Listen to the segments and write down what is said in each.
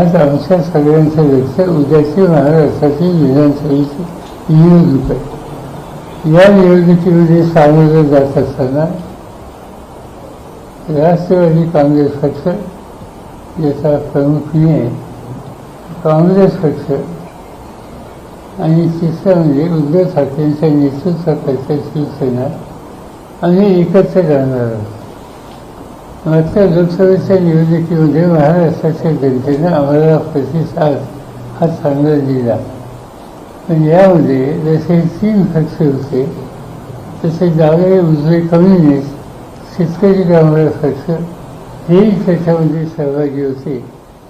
आज आमच्या सगळ्यांचं लक्ष उद्याची महाराष्ट्राची विधानसभेची निवडणूक आहे. या निवडणुकीमध्ये सामोरं जात असताना राष्ट्रवादी काँग्रेस पक्ष याचा प्रमुख मी आहे. काँग्रेस पक्ष आणि तिसरं म्हणजे उद्धव ठाकरेंच्या नेतृत्वाखालच्या शिवसेना आम्ही एकत्र राहणार आहोत. मात्र लोकसभेच्या निवडणुकीमध्ये महाराष्ट्राच्या जनतेनं आम्हाला प्रतिसाद हा चांगला दिला. पण यामध्ये जसे तीन पक्ष होते तसे डावे उजवे कम्युनिस्ट शेतकरी कामगार पक्ष हेही त्याच्यामध्ये सहभागी होते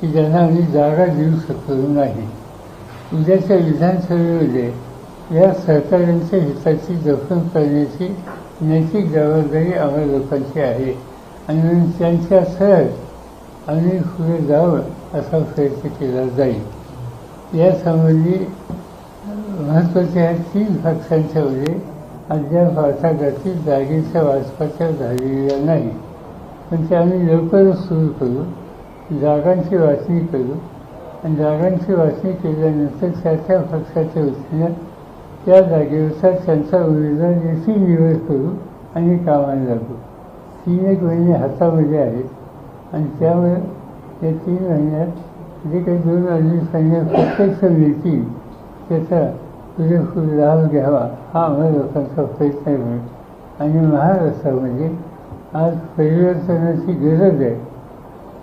की ज्यांना आम्ही जागा देऊ शकलो नाही. उद्याच्या विधानसभेमध्ये या सहकाऱ्यांच्या हिताची जपणूक करण्याची नैतिक जबाबदारी आम्हा लोकांची आहे. आणि त्यांच्या सहज आम्ही पुढे जावं असा प्रयत्न केला जाईल. यासंबंधी महत्त्वाच्या तीन पक्षांच्यामध्ये अद्याप वाटाघाटी जागेच्या वाटपाच्या झालेल्या नाही. पण ते आम्ही लवकरच सुरू करू जागांची वाचणी करू आणि जागांची वाचणी केल्यानंतर त्या त्या पक्षाच्या वतीनं त्या जागेनुसार त्यांचा उमेदवार देखील निवड करू आणि कामाला लागू. तीन एक महिने हातामध्ये आहेत. आणि त्यामुळे या तीन महिन्यात जे काही दोन अडीच महिन्यात प्रत्यक्ष मिळतील त्याचा पुरेपूर लाभ घ्यावा हा आम्हा लोकांचा प्रयत्न आहे आणि महाराष्ट्रामध्ये म्हणजे आज परिवर्तनाची गरज आहे.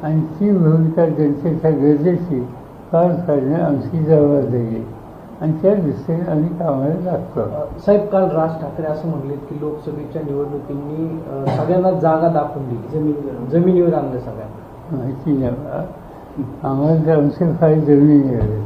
आणि ती भूमिका जनतेच्या गरजेची पार पाडणं आमची जबाबदारी आहे. आणि त्या दृष्टीने आम्ही कामाला लागतो साहेब काल राज ठाकरे असं म्हणले की लोकसभेच्या निवडणुकींनी सगळ्यांना जागा दाखवून दिली जमीन जमिनीवर आणलं सगळ्यांना. माहिती नाही. आम्हाला आमचे फार जमिनी मिळाले